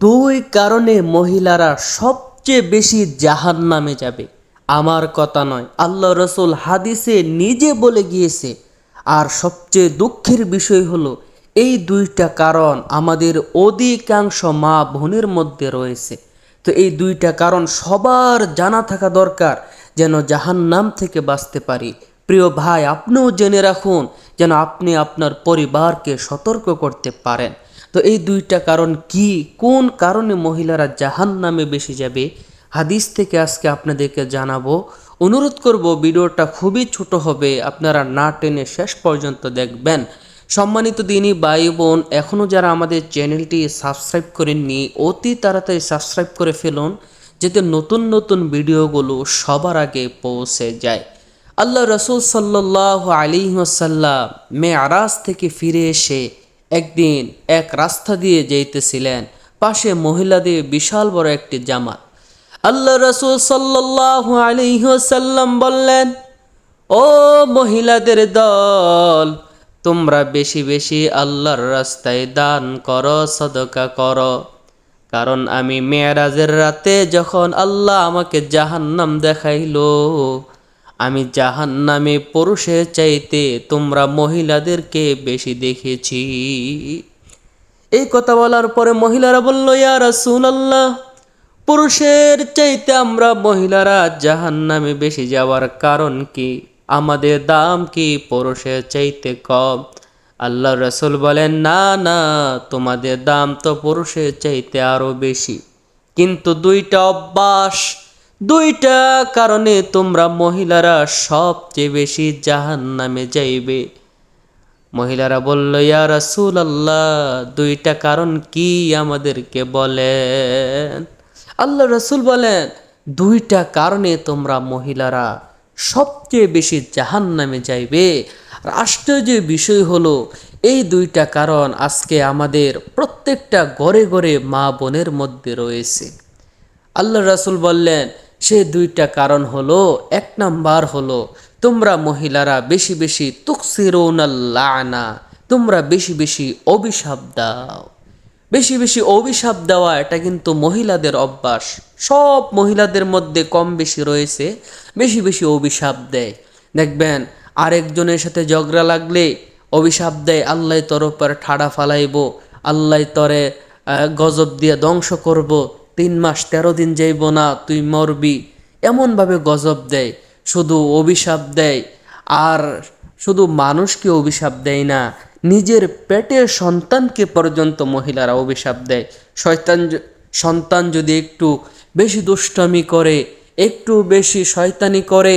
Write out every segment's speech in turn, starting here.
দুই কারণে মহিলারা সবচেয়ে বেশি জাহান নামে যাবে। আমার কথা নয়, আল্লাহ রসুল হাদিসে নিজে বলে গিয়েছে। আর সবচেয়ে দুঃখের বিষয় হলো, এই দুইটা কারণ আমাদের অধিকাংশ মা বোনের মধ্যে রয়েছে। তো এই দুইটা কারণ সবার জানা থাকা দরকার যেন জাহান নাম থেকে বাঁচতে পারি। প্রিয় ভাই, আপনিও জেনে রাখুন যেন আপনি আপনার পরিবারকে সতর্ক করতে পারেন। তো এই দুইটা কারণ কি? কোন কারণে মহিলারা জাহান নামে বেশি যাবে? হাদিস থেকে আজকে আপনাদেরকে জানাব। অনুরোধ করব, ভিডিওটা খুবই ছোট হবে, আপনারা না টেনে শেষ পর্যন্ত দেখবেন। সম্মানিত দিনই ভাই বোন এখনও যারা আমাদের চ্যানেলটি সাবস্ক্রাইব করেননি, অতি তাড়াতাড়ি সাবস্ক্রাইব করে ফেলুন, যাতে নতুন নতুন ভিডিওগুলো সবার আগে পৌঁছে যায়। আল্লাহ রসুল সাল্লাহ আলী ওসাল্লাম মে আরাজ থেকে ফিরে এসে একদিন এক রাস্তা দিয়ে যাইতেছিলেন, পাশে মহিলাদের বিশাল বড় একটি জামাত। আল্লাহ রসুল সাল্লাহ আলী ওসাল্লাম বললেন, ও মহিলাদের দল, তোমরা বেশি বেশি আল্লাহর রাস্তায় দান করো, সদকা করো। কারণ আমি মেয়েরাজের রাতে যখন আল্লাহ আমাকে জাহান্নাম দেখাইলো আমি জাহান্নামে পুরুষের চাইতে তোমরা মহিলাদেরকে বেশি দেখেছি। এই কথা বলার পরে মহিলারা বলল, ইয়া রাসূলুল্লাহ, পুরুষের চাইতে আমরা মহিলারা জাহান্নামে বেশি যাওয়ার কারণ কি? আমাদের দাম কি পুরুষের চাইতে কম? আল্লাহ রসুল বলেন, না না, তোমাদের দাম তো পুরুষের চাইতে আরও বেশি। কিন্তু দুইটা অভ্যাস দুইটা কারণে তোমরা মহিলারা সবচেয়ে বেশি জাহান নামে যাইবে। মহিলারা বলল, ইয়া রাসূল আল্লাহ দুইটা কারণ কি আমাদেরকে বলেন? আল্লাহ রসুল বলেন, দুইটা কারণে তোমরা মহিলারা সবচেয়ে বেশি জাহান নামে যাইবে। আর আশ্চর্যের বিষয় হলো, এই দুইটা কারণ আজকে আমাদের প্রত্যেকটা ঘরে ঘরে মা বোনের মধ্যে রয়েছে। আল্লাহ রাসুল বললেন সে দুইটা কারণ হলো, এক নাম্বার হলো, তোমরা মহিলারা বেশি বেশি তুকসিরোনাল্লানা তোমরা বেশি বেশি অভিশাপ দাও। বেশি বেশি অভিশাপ দেওয়া, এটা কিন্তু মহিলাদের অভ্যাস। সব মহিলাদের মধ্যে কম বেশি রয়েছে, বেশি বেশি অভিশাপ দেয়। দেখবেন, আরেকজনের সাথে ঝগড়া লাগলে অভিশাপ দেয়, আল্লাহ তোর উপর ঠাড়া ফালাইব, আল্লাহ তরে গজব দিয়ে ধ্বংস করব। তিন মাস তেরো দিন যাইব না, তুই মরবি। এমনভাবে গজব দেয়, শুধু অভিশাপ দেয়। আর শুধু মানুষকে অভিশাপ দেয় না, নিজের পেটের সন্তানকে পর্যন্ত মহিলারা অভিশাপ দেয়। শয়তান সন্তান যদি একটু বেশি দুষ্টামি করে, একটু বেশি শয়তানি করে,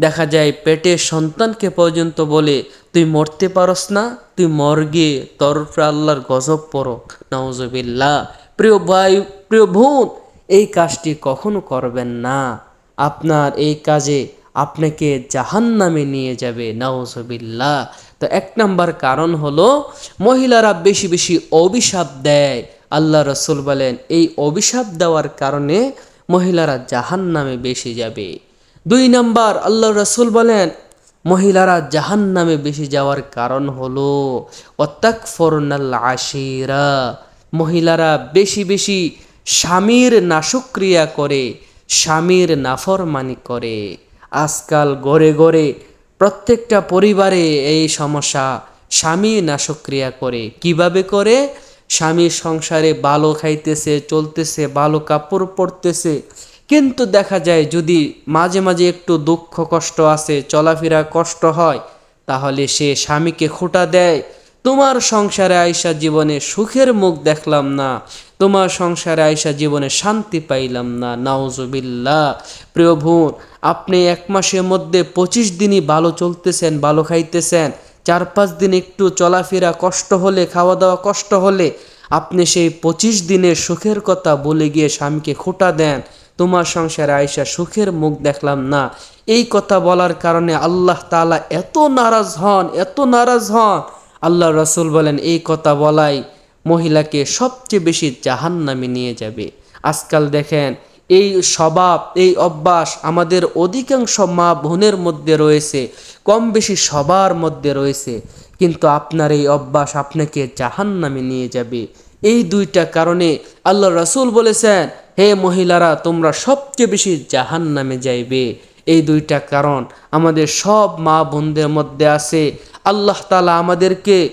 দেখা যায় পেটের সন্তানকে পর্যন্ত বলে, তুই মরতে পারস না, তুই মর গিয়ে তোর উপরে আল্লাহর গজব পড়ো নওজবিল্লা প্রিয় ভাই, প্রিয় বোন, এই কাজটি কখনো করবেন না। আপনার এই কাজে আপনাকে জাহান্নামে নিয়ে যাবে, নাউজবিল্লাহ। তো এক নম্বর কারণ হলো, মহিলারা বেশি বেশি অভিশাপ দেয়। আল্লাহ রসুল বলেন, এই অভিশাপ দেওয়ার কারণে মহিলারা জাহান্নামে বেশি যাবে। দুই নম্বর, আল্লাহ রসুল বলেন, মহিলারা জাহান নামে বেশি যাওয়ার কারণ হলো অত্যাক ফরনাল আশিরা। মহিলারা বেশি বেশি স্বামীর নাশক্রিয়া করে, স্বামীর নাফরমানি করে। আজকাল গড়ে গড়ে প্রত্যেকটা পরিবারে এই সমস্যা, স্বামী নাশক্রিয়া করে। কীভাবে করে? স্বামী সংসারে ভালো খাইতেছে, চলতেছে ভালো কাপড় পরতেছে। কিন্তু দেখা যায় যদি মাঝে মাঝে একটু দুঃখ কষ্ট আছে, চলাফেরা কষ্ট হয়, তাহলে সে স্বামীকে খোটা দেয় তোমার সংসারে আয়সা জীবনে সুখের মুখ দেখলাম না, তোমার সংসারে আয়সা জীবনে শান্তি পাইলাম না। নাউজুবিল্লাহ। প্রিয় বোন, আপনি এক মাসের মধ্যে পঁচিশ দিনই ভালো চলতেছেন, ভালো খাইতেছেন। চার পাঁচ দিন একটু চলাফেরা কষ্ট হলে খাওয়া দাওয়া কষ্ট হলে আপনি সেই পঁচিশ দিনের সুখের কথা বলে গিয়ে স্বামীকে খোটা দেন, তোমার সংসারে আয়সা সুখের মুখ দেখলাম না। এই কথা বলার কারণে আল্লাহ তাআলা এত নারাজ হন, এত নারাজ হন আল্লাহ রসুল বলেন, এই কথা বলাই মহিলাকে সবচেয়ে বেশি জাহান্নামে নিয়ে যাবে। আজকাল দেখেন, এই স্বভাব, এই অভ্যাস আমাদের অধিকাংশ মা বোনের মধ্যে রয়েছে কম বেশি সবার মধ্যে রয়েছে। কিন্তু আপনার এই অভ্যাস আপনাকে জাহান্নামে নিয়ে যাবে। এই দুইটা কারণে আল্লাহ রাসূল বলেছেন, হে মহিলারা, তোমরা সবচেয়ে বেশি জাহান নামে যাইবে। এই দুইটা কারণ। আমাদের সব মা বোনদের মধ্যে আছে। আল্লাহ তালা আমাদেরকে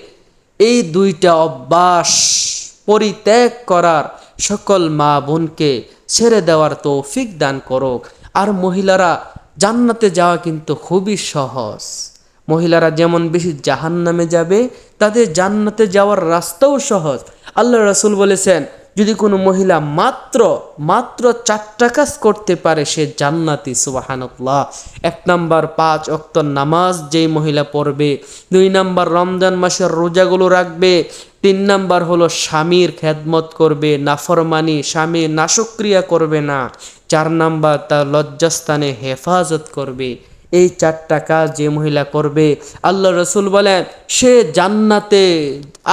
এই দুইটা অভ্যাস পরিত্যাগ করার সকল মা বোনকে ছেড়ে দেওয়ার তৌফিক দান করুক। আর মহিলারা জান্নাতে যাওয়া কিন্তু খুবই সহজ। মহিলারা যেমন বেশি জাহান নামে যাবে, তাদের জান্নাতে যাওয়ার রাস্তাও সহজ। আল্লাহ রাসূল বলেছেন যদি কোনো মহিলা মাত্র মাত্র চারটা কাজ করতে পারে, সে জান্নাতি, সুবাহানুল্লাহ। এক নাম্বার পাঁচ অক্ত নামাজ যেই মহিলা পড়বে। দুই নাম্বার রমজান মাসের রোজাগুলো রাখবে। তিন নাম্বার হলো স্বামীর খেদমত করবে, নাফরমানি, স্বামী নাশক্রিয়া করবে না। চার নাম্বার তার লজ্জাস্থানে হেফাজত করবে। এই চারটা কাজ যে মহিলা করবে আল্লাহ রসুল বলেন, সে জান্নাতে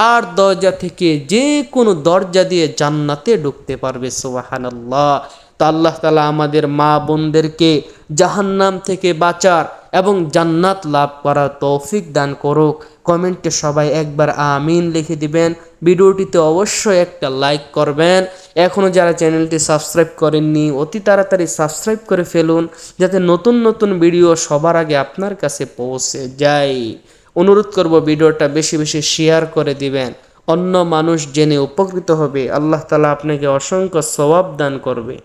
আর দরজা থেকে যে কোনো দরজা দিয়ে জান্নাতে ঢুকতে পারবে সোহান আল্লাহ তা আল্লাহ তালা আমাদের মা বোনদেরকে জাহান্নাম থেকে বাঁচার এবং জান্নাত লাভ করার তৌফিক দান করুক। কমেন্টে সবাই একবার আমিন লিখে দিবেন। ভিডিওটিতে অবশ্যই একটা লাইক করবেন। এখনও যারা চ্যানেলটি সাবস্ক্রাইব করেননি, অতি তাড়াতাড়ি সাবস্ক্রাইব করে ফেলুন, যাতে নতুন নতুন ভিডিও সবার আগে আপনার কাছে পৌঁছে যায়। অনুরোধ করব ভিডিওটা বেশি বেশি শেয়ার করে দিবেন। অন্য মানুষ জেনে উপকৃত হবে। আল্লাহ তালা আপনাকে অসংখ্য সবাব দান করবে।